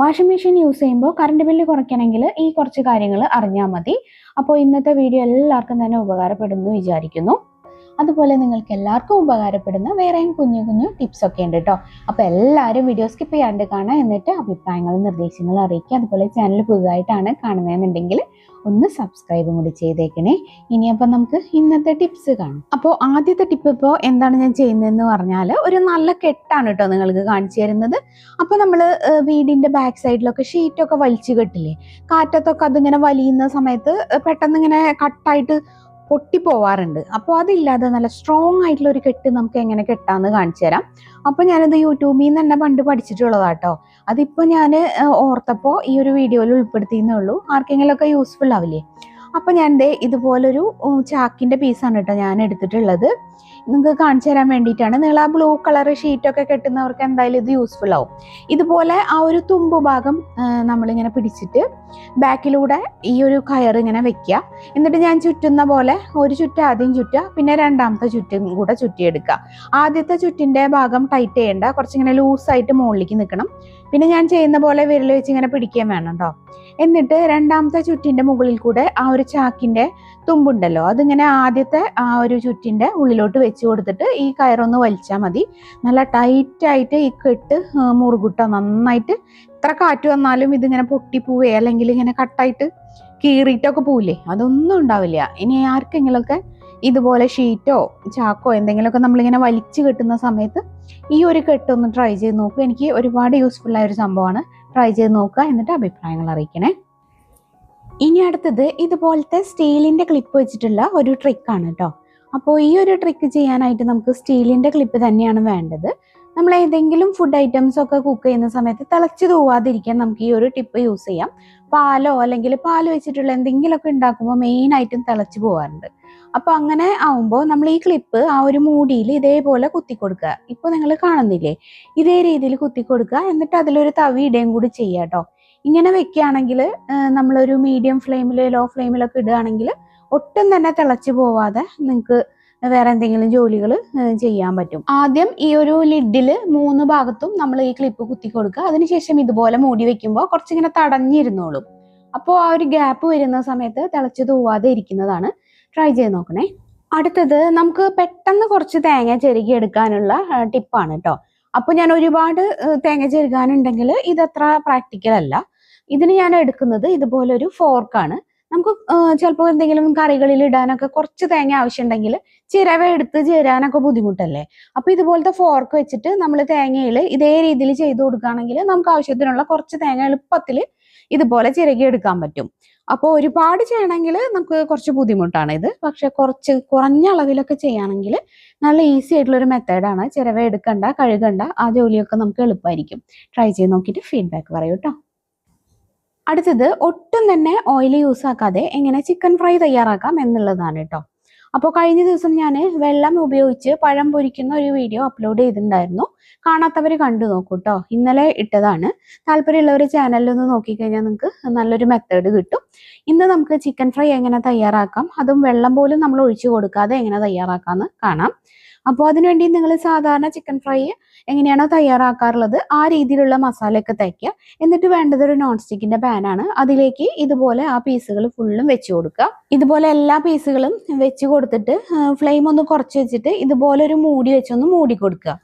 Washing machine use ചെയ്യുമ്പോൾ current bill കുറയ്ക്കണമെങ്കിൽ ഈ കുറച്ച് കാര്യങ്ങൾ അറിഞ്ഞാൽ മതി. അപ്പോൾ ഇന്നത്തെ വീഡിയോ എല്ലാവർക്കും തന്നെ ഉപകാരപ്പെടുന്നു വിചാരിക്കുന്നു. അതുപോലെ നിങ്ങൾക്ക് എല്ലാവർക്കും ഉപകാരപ്പെടുന്ന വേറെയും കുഞ്ഞു കുഞ്ഞു ടിപ്സ് ഒക്കെ ഉണ്ട് കേട്ടോ അപ്പോൾ എല്ലാവരും വീഡിയോ സ്കിപ്പ് ചെയ്യാണ്ട് കാണാം എന്നിട്ട് അഭിപ്രായങ്ങളും നിർദ്ദേശങ്ങളും അറിയിക്കുക. അതുപോലെ ചാനൽ പുതുതായിട്ടാണ് കാണുന്നതെന്നുണ്ടെങ്കിൽ ഒന്ന് സബ്സ്ക്രൈബും കൂടി ചെയ്തേക്കണേ. ഇനിയപ്പോൾ നമുക്ക് ഇന്നത്തെ ടിപ്സ് കാണാം. അപ്പോൾ ആദ്യത്തെ ടിപ്പ് ഇപ്പോൾ എന്താണ് ഞാൻ ചെയ്യുന്നതെന്ന് പറഞ്ഞാൽ ഒരു നല്ല കെട്ടാണ് കേട്ടോ നിങ്ങൾക്ക് കാണിച്ചു തരുന്നത്. അപ്പോൾ നമ്മൾ വീടിന്റെ ബാക്ക് സൈഡിലൊക്കെ ഷീറ്റൊക്കെ വലിച്ചു കെട്ടില്ലേ? കാറ്റത്തൊക്കെ അതിങ്ങനെ വലിയുന്ന സമയത്ത് പെട്ടെന്ന് ഇങ്ങനെ കട്ടായിട്ട് പൊട്ടിപ്പോവാറുണ്ട്. അപ്പോൾ അതില്ലാതെ നല്ല സ്ട്രോങ് ആയിട്ടുള്ള ഒരു കെട്ട് നമുക്ക് എങ്ങനെ കെട്ടാന്ന് കാണിച്ചു തരാം. അപ്പോൾ ഞാനത് യൂട്യൂബിൽ നിന്ന് തന്നെ പണ്ട് പഠിച്ചിട്ടുള്ളതാട്ടോ. അതിപ്പോൾ ഞാൻ ഓർത്തപ്പോൾ ഈ ഒരു വീഡിയോയിൽ ഉൾപ്പെടുത്തിയെന്നേ ഉള്ളൂ. ആർക്കെങ്കിലുമൊക്കെ യൂസ്ഫുൾ ആവില്ലേ? അപ്പോൾ ഞാൻ ദേ ഇതുപോലൊരു ചാക്കിന്റെ പീസാണ് കേട്ടോ ഞാൻ എടുത്തിട്ടുള്ളത്. നിങ്ങൾക്ക് കാണിച്ചു തരാൻ വേണ്ടിയിട്ടാണ്. നിങ്ങൾ ആ ബ്ലൂ കളർ ഷീറ്റൊക്കെ കെട്ടുന്നവർക്ക് എന്തായാലും ഇത് യൂസ്ഫുൾ ആവും. ഇതുപോലെ ആ ഒരു തുമ്പ് ഭാഗം നമ്മളിങ്ങനെ പിടിച്ചിട്ട് ബാക്കിലൂടെ ഈ ഒരു കയർ ഇങ്ങനെ വെക്കുക. എന്നിട്ട് ഞാൻ ചുറ്റുന്ന പോലെ ഒരു ചുറ്റ് ആദ്യം ചുറ്റുക പിന്നെ രണ്ടാമത്തെ ചുറ്റും കൂടെ ചുറ്റിയെടുക്കുക. ആദ്യത്തെ ചുറ്റിന്റെ ഭാഗം ടൈറ്റ് ചെയ്യേണ്ട കുറച്ചിങ്ങനെ ലൂസായിട്ട് മുകളിലേക്ക് നിൽക്കണം. പിന്നെ ഞാൻ ചെയ്യുന്ന പോലെ വിരൽ വെച്ച് ഇങ്ങനെ പിടിക്കുകയും വേണം കേട്ടോ എന്നിട്ട് രണ്ടാമത്തെ ചുറ്റിന്റെ മുകളിൽ കൂടെ ആ ഒരു ചാക്കിന്റെ തുമ്പുണ്ടല്ലോ അതിങ്ങനെ ആദ്യത്തെ ആ ഒരു ചുറ്റിന്റെ ഉള്ളിലോട്ട് വെച്ച് കൊടുത്തിട്ട് ഈ കയറൊന്ന് വലിച്ചാൽ മതി. നല്ല ടൈറ്റായിട്ട് ഈ കെട്ട് മുറുകുട്ടോ നന്നായിട്ട്. എത്ര കാറ്റ് വന്നാലും ഇതിങ്ങനെ പൊട്ടിപ്പോവേ അല്ലെങ്കിൽ ഇങ്ങനെ കട്ടായിട്ട് കീറിയിട്ടൊക്കെ പോവില്ലേ? അതൊന്നും ഉണ്ടാവില്ല. ഇനി ആർക്കെങ്കിലുമൊക്കെ ഇതുപോലെ ഷീറ്റോ ചാക്കോ എന്തെങ്കിലുമൊക്കെ നമ്മളിങ്ങനെ വലിച്ചു കെട്ടുന്ന സമയത്ത് ഈ ഒരു കെട്ടൊന്ന് ട്രൈ ചെയ്ത് നോക്കുക എനിക്ക് ഒരുപാട് യൂസ്ഫുൾ ആയ ഒരു സംഭവമാണ്. ട്രൈ ചെയ്ത് നോക്കുക എന്നിട്ട് അഭിപ്രായങ്ങൾ അറിയിക്കണേ. ഇനി അടുത്തത് ഇതുപോലത്തെ സ്റ്റീലിന്റെ ക്ലിപ്പ് വെച്ചിട്ടുള്ള ഒരു ട്രിക്കാണ് കേട്ടോ അപ്പോൾ ഈ ഒരു ട്രിക്ക് ചെയ്യാനായിട്ട് നമുക്ക് സ്റ്റീലിന്റെ ക്ലിപ്പ് തന്നെയാണ് വേണ്ടത്. നമ്മൾ ഏതെങ്കിലും ഫുഡ് ഐറ്റംസ് ഒക്കെ കുക്ക് ചെയ്യുന്ന സമയത്ത് തിളച്ച് തൂവാതിരിക്കാൻ നമുക്ക് ഈ ഒരു ടിപ്പ് യൂസ് ചെയ്യാം. പാലോ അല്ലെങ്കിൽ പാൽ വെച്ചിട്ടുള്ള എന്തെങ്കിലുമൊക്കെ ഉണ്ടാക്കുമ്പോൾ ഐറ്റം തിളച്ച് പോകാറുണ്ട് അപ്പോൾ അങ്ങനെ ആവുമ്പോൾ നമ്മൾ ഈ ക്ലിപ്പ് ആ ഒരു മൂടിയിൽ ഇതേപോലെ കുത്തി കൊടുക്കുക. ഇപ്പോൾ നിങ്ങൾ കാണുന്നില്ലേ? ഇതേ രീതിയിൽ കുത്തി കൊടുക്കുക. എന്നിട്ട് അതിലൊരു തവി ഇടുകയും കൂടി ചെയ്യുക കേട്ടോ. ഇങ്ങനെ വെക്കുകയാണെങ്കിൽ നമ്മളൊരു മീഡിയം ഫ്ലെയിമിൽ ലോ ഫ്ലെയിമിലൊക്കെ ഇടുകയാണെങ്കിൽ ഒട്ടും തന്നെ തിളച്ചു പോവാതെ നിങ്ങൾക്ക് വേറെ എന്തെങ്കിലും ജോലികൾ ചെയ്യാൻ പറ്റും. ആദ്യം ഈ ഒരു ലിഡിൽ മൂന്ന് ഭാഗത്തും നമ്മൾ ഈ ക്ലിപ്പ് കുത്തി കൊടുക്കുക. അതിനുശേഷം ഇതുപോലെ മൂടി വെക്കുമ്പോൾ കുറച്ചിങ്ങനെ തടഞ്ഞിരുന്നോളും. അപ്പോൾ ആ ഒരു ഗ്യാപ്പ് വരുന്ന സമയത്ത് തിളച്ചു തൂവാതെ ഇരിക്കുന്നതാണ് ട്രൈ ചെയ്ത് നോക്കണേ. അടുത്തത് നമുക്ക് പെട്ടെന്ന് കുറച്ച് തേങ്ങ ചെരുകി എടുക്കാനുള്ള ടിപ്പാണ് കേട്ടോ അപ്പോൾ ഞാൻ ഒരുപാട് തേങ്ങ ചെരുകാനുണ്ടെങ്കിൽ ഇതത്ര പ്രാക്ടിക്കൽ അല്ല. ഇതിന് ഞാൻ എടുക്കുന്നത് ഇതുപോലെ ഒരു ഫോർക്കാണ്. നമുക്ക് ചിലപ്പോൾ എന്തെങ്കിലും കറികളിൽ ഇടാനൊക്കെ കുറച്ച് തേങ്ങ ആവശ്യമുണ്ടെങ്കിൽ ചിരവ എടുത്ത് ചേരാനൊക്കെ ബുദ്ധിമുട്ടല്ലേ? അപ്പോൾ ഇതുപോലത്തെ ഫോർക്ക് വെച്ചിട്ട് നമ്മൾ തേങ്ങയിൽ ഇതേ രീതിയിൽ ചെയ്ത് കൊടുക്കുകയാണെങ്കിൽ നമുക്ക് ആവശ്യത്തിനുള്ള കുറച്ച് തേങ്ങ എളുപ്പത്തിൽ ഇതുപോലെ ചിരകി എടുക്കാൻ പറ്റും. അപ്പോൾ ഒരുപാട് ചെയ്യണമെങ്കിൽ നമുക്ക് കുറച്ച് ബുദ്ധിമുട്ടാണ് ഇത്. പക്ഷെ കുറച്ച് കുറഞ്ഞ അളവിലൊക്കെ ചെയ്യുകയാണെങ്കിൽ നല്ല ഈസി ആയിട്ടുള്ള ഒരു മെത്തേഡാണ് ചിരവ എടുക്കണ്ട കഴുകണ്ട ആ ജോലിയൊക്കെ നമുക്ക് എളുപ്പമായിരിക്കും. ട്രൈ ചെയ്ത് നോക്കിയിട്ട് ഫീഡ്ബാക്ക് പറയൂ കേട്ടോ അടുത്തത് ഒട്ടും തന്നെ ഓയിൽ യൂസ് ആക്കാതെ എങ്ങനെ ചിക്കൻ ഫ്രൈ തയ്യാറാക്കാം എന്നുള്ളതാണ് കേട്ടോ. അപ്പോൾ കഴിഞ്ഞ ദിവസം ഞാൻ വെള്ളം ഉപയോഗിച്ച് പഴം പൊരിക്കുന്ന ഒരു വീഡിയോ അപ്ലോഡ് ചെയ്തിട്ടുണ്ടായിരുന്നു. കാണാത്തവർ കണ്ടു നോക്കൂ കേട്ടോ ഇന്നലെ ഇട്ടതാണ്. താല്പര്യമുള്ളവർ ചാനലിലൊന്ന് നോക്കിക്കഴിഞ്ഞാൽ നിങ്ങൾക്ക് നല്ലൊരു മെത്തേഡ് കിട്ടും. ഇന്ന് നമുക്ക് ചിക്കൻ ഫ്രൈ എങ്ങനെ തയ്യാറാക്കാം അതും വെള്ളം പോലും നമ്മൾ ഒഴിച്ചു കൊടുക്കാതെ എങ്ങനെ തയ്യാറാക്കാമെന്ന് കാണാം. അപ്പോൾ അതിനുവേണ്ടി നിങ്ങൾ സാധാരണ ചിക്കൻ ഫ്രൈ എങ്ങനെയാണോ തയ്യാറാക്കാറുള്ളത് ആ രീതിയിലുള്ള മസാലയൊക്കെ തയ്ക്കുക. എന്നിട്ട് വേണ്ടത് ഒരു നോൺ സ്റ്റിക്കിന്റെ പാനാണ് അതിലേക്ക് ഇതുപോലെ ആ പീസുകൾ ഫുള്ളും വെച്ച് കൊടുക്കുക. ഇതുപോലെ എല്ലാ പീസുകളും വെച്ച് കൊടുത്തിട്ട് ഫ്ലെയിം ഒന്ന് കുറച്ച് വെച്ചിട്ട് ഇതുപോലെ ഒരു മൂടി വെച്ചൊന്ന് മൂടി കൊടുക്കുക.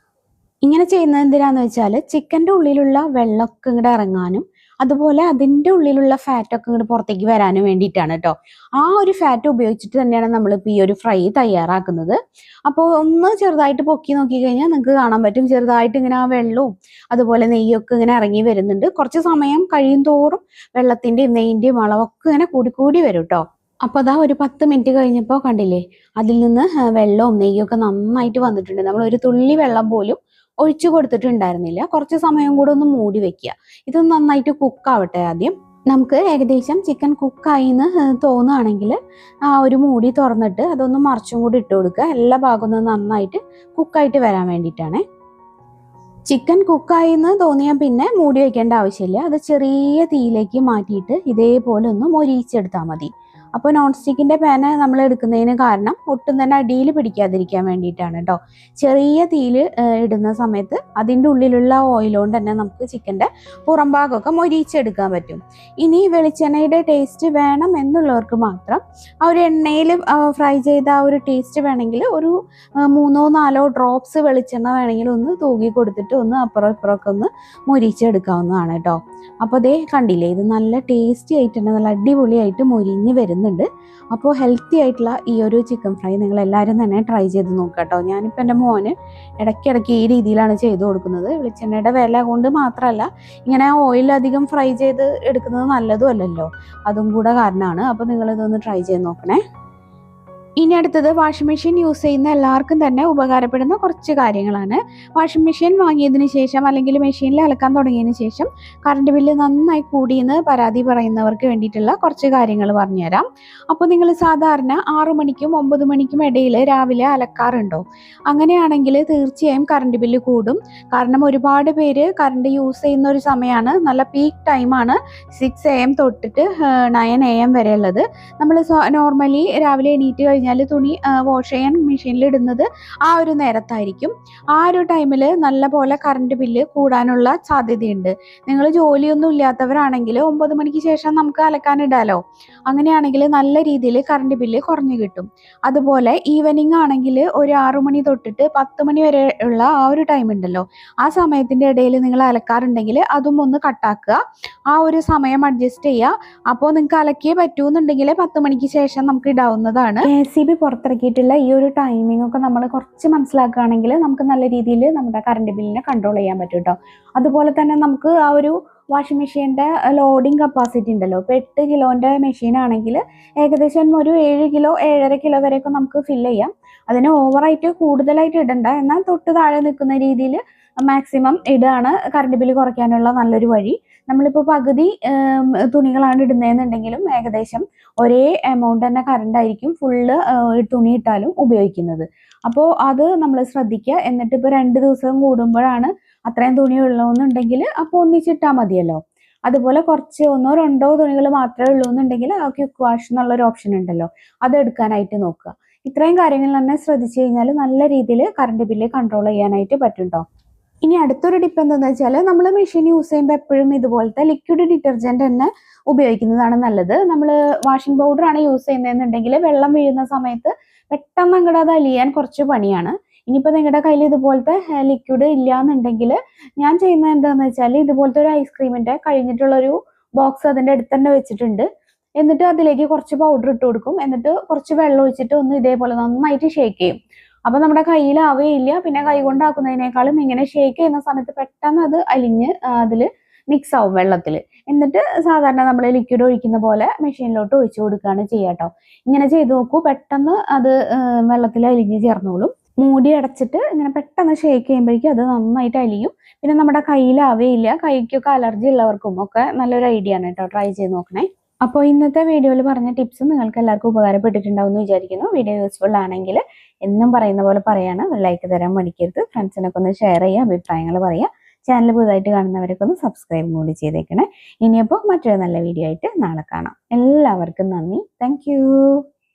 ഇങ്ങനെ ചെയ്യുന്നത് എന്തിനാന്ന് വെച്ചാൽ ചിക്കന്റെ ഉള്ളിലുള്ള വെള്ളമൊക്കെ ഇങ്ങോട്ട് ഇറങ്ങാനും അതുപോലെ അതിന്റെ ഉള്ളിലുള്ള ഫാറ്റൊക്കെ ഇങ്ങോട്ട് പുറത്തേക്ക് വരാനും വേണ്ടിയിട്ടാണ് കേട്ടോ ആ ഒരു ഫാറ്റ് ഉപയോഗിച്ചിട്ട് തന്നെയാണ് നമ്മളിപ്പോൾ ഈ ഒരു ഫ്രൈ തയ്യാറാക്കുന്നത്. അപ്പോൾ ഒന്ന് ചെറുതായിട്ട് പൊക്കി നോക്കി കഴിഞ്ഞാൽ നിങ്ങൾക്ക് കാണാൻ പറ്റും. ചെറുതായിട്ട് ഇങ്ങനെ ആ വെള്ളവും അതുപോലെ നെയ്യൊക്കെ ഇങ്ങനെ ഇറങ്ങി വരുന്നുണ്ട്. കുറച്ച് സമയം കഴിയും തോറും വെള്ളത്തിന്റെയും നെയ്യിന്റെയും അളവൊക്കെ ഇങ്ങനെ കൂടി കൂടി വരും കേട്ടോ അപ്പോൾ അതാ ഒരു പത്ത് മിനിറ്റ് കഴിഞ്ഞപ്പോൾ കണ്ടില്ലേ? അതിൽ നിന്ന് വെള്ളവും നെയ്യൊക്കെ നന്നായിട്ട് വന്നിട്ടുണ്ട്. നമ്മൾ ഒരു തുള്ളി വെള്ളം പോലും ഒഴിച്ചു കൊടുത്തിട്ടുണ്ടായിരുന്നില്ല. കുറച്ച് സമയം കൂടെ ഒന്ന് മൂടി വെക്കുക. ഇത് നന്നായിട്ട് കുക്കാവട്ടെ ആദ്യം. നമുക്ക് ഏകദേശം ചിക്കൻ കുക്കായി എന്ന് തോന്നുകയാണെങ്കിൽ ആ ഒരു മൂടി തുറന്നിട്ട് അതൊന്ന് മറിച്ചും കൂടി ഇട്ട് കൊടുക്കുക. എല്ലാ ഭാഗവും നന്നായിട്ട് കുക്കായിട്ട് വരാൻ വേണ്ടിയിട്ടാണ്. ചിക്കൻ കുക്കായി എന്ന് തോന്നിയാൽ പിന്നെ മൂടി വയ്ക്കേണ്ട ആവശ്യമില്ല. അത് ചെറിയ തീയിലേക്ക് മാറ്റിയിട്ട് ഇതേപോലെ ഒന്ന് മൊരിയിച്ചെടുത്താൽ മതി. അപ്പോൾ നോൺ സ്റ്റിക്കിന്റെ പാന് നമ്മൾ എടുക്കുന്നതിന് കാരണം ഒട്ടും തന്നെ അടിയിൽ പിടിക്കാതിരിക്കാൻ വേണ്ടിയിട്ടാണ് കേട്ടോ ചെറിയ തീയിൽ ഇടുന്ന സമയത്ത് അതിന്റെ ഉള്ളിലുള്ള ഓയിലുകൊണ്ട് തന്നെ നമുക്ക് ചിക്കന്റെ പുറം ഭാഗമൊക്കെ മൊരിച്ചെടുക്കാൻ പറ്റും. ഇനി വെളിച്ചെണ്ണയുടെ ടേസ്റ്റ് വേണം എന്നുള്ളവർക്ക് മാത്രം ആ ഒരു എണ്ണയിൽ ഫ്രൈ ചെയ്ത ആ ഒരു ടേസ്റ്റ് വേണമെങ്കിൽ ഒരു മൂന്നോ നാലോ ഡ്രോപ്സ് വെളിച്ചെണ്ണ വേണമെങ്കിൽ ഒന്ന് തൂകി കൊടുത്തിട്ട് ഒന്ന് അപ്പുറം ഇപ്പുറമൊക്കെ ഒന്ന് മൊരിച്ചെടുക്കാവുന്നതാണ് കേട്ടോ അപ്പോൾ അതേ കണ്ടില്ലേ ഇത് നല്ല ടേസ്റ്റി ആയിട്ട് തന്നെ നല്ല അടിപൊളിയായിട്ട് മൊരിഞ്ഞ് വരുന്നുണ്ട്. അപ്പോൾ ഹെൽത്തി ആയിട്ടുള്ള ഈ ഒരു ചിക്കൻ ഫ്രൈ നിങ്ങൾ എല്ലാവരും തന്നെ ട്രൈ ചെയ്ത് നോക്കുക കേട്ടോ. ഞാനിപ്പോൾ എന്റെ മോന് ഇടയ്ക്കിടയ്ക്ക് ഈ രീതിയിലാണ് ചെയ്തു കൊടുക്കുന്നത്. വെളിച്ചെണ്ണയുടെ വില കൊണ്ട് മാത്രമല്ല ഇങ്ങനെ ഓയിൽ അധികം ഫ്രൈ ചെയ്ത് എടുക്കുന്നത് നല്ലതും അല്ലല്ലോ. അതും കൂടെ കാരണമാണ്. അപ്പോൾ നിങ്ങളിതൊന്ന് ട്രൈ ചെയ്ത് നോക്കണേ. ഇനി അടുത്തത് വാഷിംഗ് മെഷീൻ യൂസ് ചെയ്യുന്ന എല്ലാവർക്കും തന്നെ ഉപകാരപ്പെടുന്ന കുറച്ച് കാര്യങ്ങളാണ്. വാഷിംഗ് മെഷീൻ വാങ്ങിയതിന് ശേഷം അല്ലെങ്കിൽ മെഷീനിൽ അലക്കാൻ തുടങ്ങിയതിന് ശേഷം കറണ്ട് ബില്ല് നന്നായി കൂടിയെന്ന് പരാതി പറയുന്നവർക്ക് വേണ്ടിയിട്ടുള്ള കുറച്ച് കാര്യങ്ങൾ പറഞ്ഞുതരാം. അപ്പോൾ നിങ്ങൾ സാധാരണ ആറു മണിക്കും ഒമ്പത് മണിക്കും ഇടയിൽ രാവിലെ അലക്കാറുണ്ടോ? അങ്ങനെയാണെങ്കിൽ തീർച്ചയായും കറണ്ട് ബില്ല് കൂടും. കാരണം ഒരുപാട് പേര് കറണ്ട് യൂസ് ചെയ്യുന്ന ഒരു സമയമാണ്. നല്ല പീക്ക് ടൈമാണ് സിക്സ് എ എം തൊട്ടിട്ട് നയൻ എ എം വരെ ഉള്ളത്. നമ്മൾ നോർമലി രാവിലെ എണീറ്റ് കഴിഞ്ഞാൽ തുണി വാഷ് ചെയ്യാൻ മെഷീനിൽ ഇടുന്നത് ആ ഒരു നേരത്തായിരിക്കും. ആ ഒരു ടൈമിൽ നല്ല പോലെ കറണ്ട് ബില്ല് കൂടാനുള്ള സാധ്യതയുണ്ട്. നിങ്ങൾ ജോലിയൊന്നും ഇല്ലാത്തവരാണെങ്കിൽ ഒമ്പത് മണിക്ക് ശേഷം നമുക്ക് അലക്കാനിടാലോ അങ്ങനെയാണെങ്കിൽ നല്ല രീതിയിൽ കറണ്ട് ബില്ല് കുറഞ്ഞു കിട്ടും. അതുപോലെ ഈവനിങ് ആണെങ്കിൽ ഒരു ആറു മണി തൊട്ടിട്ട് പത്ത് മണി വരെ ഉള്ള ആ ഒരു ടൈം ഉണ്ടല്ലോ. ആ സമയത്തിന്റെ ഇടയിൽ നിങ്ങൾ അലക്കാറുണ്ടെങ്കിൽ അതും ഒന്ന് കട്ടാക്കുക ആ ഒരു സമയം അഡ്ജസ്റ്റ് ചെയ്യുക. അപ്പോൾ നിങ്ങൾക്ക് അലക്കിയേ പറ്റൂന്നുണ്ടെങ്കിൽ പത്ത് മണിക്ക് ശേഷം നമുക്ക് ഇടാവുന്നതാണ്. എ സി ബി പുറത്തിറക്കിയിട്ടുള്ള ഈ ഒരു ടൈമിംഗ് ഒക്കെ നമ്മൾ കുറച്ച് മനസ്സിലാക്കുകയാണെങ്കിൽ നമുക്ക് നല്ല രീതിയിൽ നമ്മുടെ കറണ്ട് ബില്ലിനെ കൺട്രോൾ ചെയ്യാൻ പറ്റും കേട്ടോ അതുപോലെ തന്നെ നമുക്ക് ആ ഒരു വാഷിംഗ് മെഷീന്റെ ലോഡിംഗ് കപ്പാസിറ്റി ഉണ്ടല്ലോ. ഇപ്പോൾ എട്ട് കിലോന്റെ മെഷീനാണെങ്കിൽ ഏകദേശം ഒരു ഏഴ് കിലോ ഏഴര കിലോ വരെയൊക്കെ നമുക്ക് ഫില്ല് ചെയ്യാം. അതിന് ഓവറായിട്ട് കൂടുതലായിട്ട് ഇടണ്ട. എന്നാൽ തൊട്ട് താഴെ നിൽക്കുന്ന രീതിയിൽ മാക്സിമം ഇടുകയാണ് കറണ്ട് ബില്ല് കുറയ്ക്കാനുള്ള നല്ലൊരു വഴി. നമ്മളിപ്പോൾ പകുതി തുണികളാണ് ഇടുന്നതെന്നുണ്ടെങ്കിലും ഏകദേശം ഒരേ എമൗണ്ട് തന്നെ കറണ്ട് ആയിരിക്കും ഫുള്ള് തുണി ഇട്ടാലും ഉപയോഗിക്കുന്നത്. അപ്പോൾ അത് നമ്മൾ ശ്രദ്ധിക്കുക. എന്നിട്ട് ഇപ്പോൾ രണ്ട് ദിവസം കൂടുമ്പോഴാണ് അത്രയും തുണി ഉള്ളതെന്നുണ്ടെങ്കിൽ അപ്പോൾ ഒന്നിച്ചിട്ടാൽ മതിയല്ലോ. അതുപോലെ കുറച്ച് ഒന്നോ രണ്ടോ തുണികൾ മാത്രമേ ഉള്ളൂ എന്നുണ്ടെങ്കിൽ ആ ക്യുക്ക് വാഷ് എന്നുള്ളൊരു ഓപ്ഷൻ ഉണ്ടല്ലോ. അത് എടുക്കാനായിട്ട് നോക്കുക. ഇത്രയും കാര്യങ്ങൾ തന്നെ ശ്രദ്ധിച്ചു കഴിഞ്ഞാൽ നല്ല രീതിയിൽ കറണ്ട് ബില്ല് കൺട്രോൾ ചെയ്യാനായിട്ട് പറ്റും ഇനി അടുത്തൊരു ടിപ്പ് എന്താണെന്ന് വെച്ചാൽ നമ്മൾ മെഷീൻ യൂസ് ചെയ്യുമ്പോൾ എപ്പോഴും ഇതുപോലത്തെ ലിക്വിഡ് ഡിറ്റർജന്റ് തന്നെ ഉപയോഗിക്കുന്നതാണ് നല്ലത്. നമ്മൾ വാഷിംഗ് പൗഡർ ആണ് യൂസ് ചെയ്യുന്നതെന്നുണ്ടെങ്കിൽ വെള്ളം വീഴുന്ന സമയത്ത് പെട്ടെന്ന് അങ്ങോട്ട് അത് അലിയാൻ കുറച്ച് പണിയാണ്. ഇനിയിപ്പോൾ നിങ്ങളുടെ കയ്യിൽ ഇതുപോലത്തെ ലിക്വിഡ് ഇല്ല എന്നുണ്ടെങ്കിൽ ഞാൻ ചെയ്യുന്നത് എന്താണെന്ന് വെച്ചാൽ ഇതുപോലത്തെ ഒരു ഐസ്ക്രീമിന്റെ കഴിഞ്ഞിട്ടുള്ളൊരു ബോക്സ് അതിന്റെ അടുത്ത് തന്നെ വെച്ചിട്ടുണ്ട്. എന്നിട്ട് അതിലേക്ക് കുറച്ച് പൗഡർ ഇട്ട് കൊടുക്കും. എന്നിട്ട് കുറച്ച് വെള്ളം ഒഴിച്ചിട്ട് ഒന്ന് ഇതേപോലെ നന്നായിട്ട് ഷേക്ക് ചെയ്യും. അപ്പൊ നമ്മുടെ കയ്യിൽ ഇല്ല പിന്നെ കൈ കൊണ്ടാക്കുന്നതിനേക്കാളും ഇങ്ങനെ ഷേക്ക് ചെയ്യുന്ന സമയത്ത് പെട്ടെന്ന് അത് അലിഞ്ഞ് അതിൽ മിക്സ് ആവും വെള്ളത്തിൽ എന്നിട്ട് സാധാരണ നമ്മൾ ലിക്വിഡ് ഒഴിക്കുന്ന പോലെ മെഷീനിലോട്ട് ഒഴിച്ചു കൊടുക്കുകയാണ് ചെയ്യാട്ടോ ഇങ്ങനെ ചെയ്ത് നോക്കൂ. പെട്ടെന്ന് അത് വെള്ളത്തിൽ അലിഞ്ഞ് ചേർന്നോളും. മൂടി അടച്ചിട്ട് ഇങ്ങനെ പെട്ടെന്ന് ഷേക്ക് ചെയ്യുമ്പോഴേക്കും അത് നന്നായിട്ട് അലിയും. പിന്നെ നമ്മുടെ കയ്യിലാവേയില്ല കൈക്കൊക്കെ അലർജി ഉള്ളവർക്കും ഒക്കെ നല്ലൊരു ഐഡിയ ആണ് കേട്ടോ ട്രൈ ചെയ്ത് നോക്കണേ. അപ്പോൾ ഇന്നത്തെ വീഡിയോയിൽ പറഞ്ഞ ടിപ്സ് നിങ്ങൾക്ക് എല്ലാവർക്കും ഉപകാരപ്പെട്ടിട്ടുണ്ടാവും എന്ന് വിചാരിക്കുന്നു. വീഡിയോ യൂസ്ഫുൾ ആണെങ്കിൽ എന്നും പറയുന്ന പോലെ പറയാണ്. ലൈക്ക് തരാൻ മടിക്കരുത്. ഫ്രണ്ട്സിനൊക്കെ ഒന്ന് ഷെയർ ചെയ്യുക അഭിപ്രായങ്ങൾ പറയുക. ചാനൽ പുതുതായിട്ട് കാണുന്നവരൊക്കെ ഒന്ന് സബ്സ്ക്രൈബ് കൂടി ചെയ്തേക്കണേ. ഇനിയപ്പോൾ മറ്റൊരു നല്ല വീഡിയോ ആയിട്ട് നാളെ കാണാം. എല്ലാവർക്കും നന്ദി. താങ്ക്